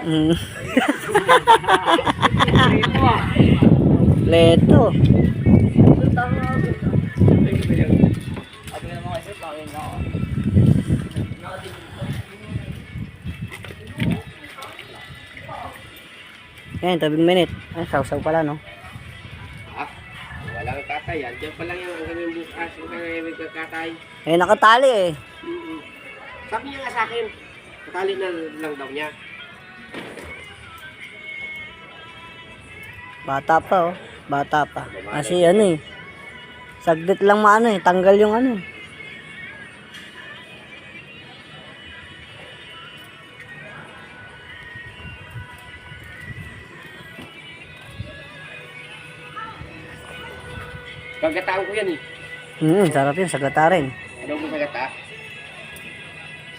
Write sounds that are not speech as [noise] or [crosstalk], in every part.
Mm. Ito ah. Leto. Sabi na mga isa, bakit na ako? Yan, tabing minute. Ay, sausaw pala, no? Ah, walang katay. Andiyan pa lang yung hanggang yung bukas. Yung kaya nagkakatay. Eh, nakatali eh. Mm-mm. Sabi niya nga sa akin, katali na lang daw niya. Bata pa, oh. Bata pa. Kasi ano eh. Saglit lang maano eh. Tanggal yung ano eh. Gagataan ko yan eh. Hmm, sarap yun. Sagata rin. Ano mo gagata?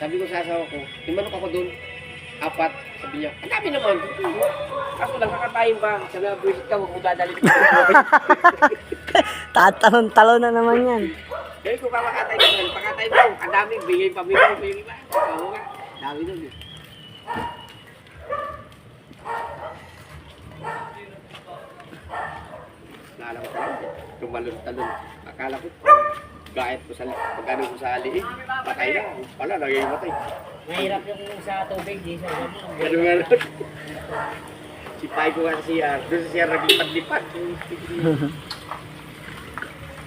Sabi ko sa asawa ko, imanok ako doon. Apat. Sabi niya, ang dami naman. Ako lang kakatayin ba? Sabi nga, buwisit ka, huwag mo. [laughs] Tatalon-talon na naman yan. Kaya ko kakatay naman. Pakatay mo, ang dami. Bigay pa, bigay, pa. Oo nga. Dami doon eh. Naalala ko talaga. Tumalon-talon. Akala ko, gayat ko sa pagkano ko sa liig. Patay na. Wala, naging Mahirap yung sa tubig, di sa Ano nga nun? Si Pai ko nga sa CR. Doon sa CR naglipad-lipad. [laughs]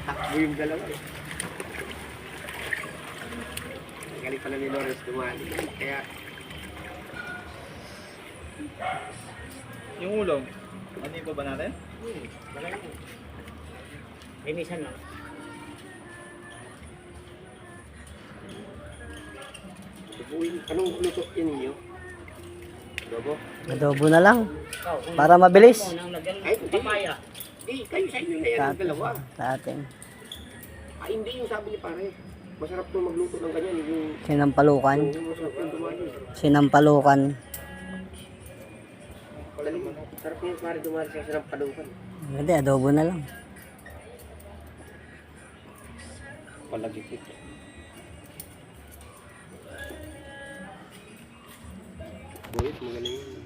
Takbo yung dalawa eh. Galing pala ni Lawrence dumali. Kaya Yung ulong, ano pa ba natin? Linisan lang. Subuin. Anong luto ninyo? Adobo? Adobo na lang. Para mabilis. Ay, papaya. Eh, kayo sa inyo na yan ang dalawa. sa atin. Ah, hindi yung sabi ni pare. Masarap to magluto ng ganyan. Yung, Sinampalukan. yung masarap yung dumali. Sinampalukan. Dali, sarap yung pare dumali sa sarap palukan. Hindi, adobo na lang. Palagipit. Buhit, magaling yun.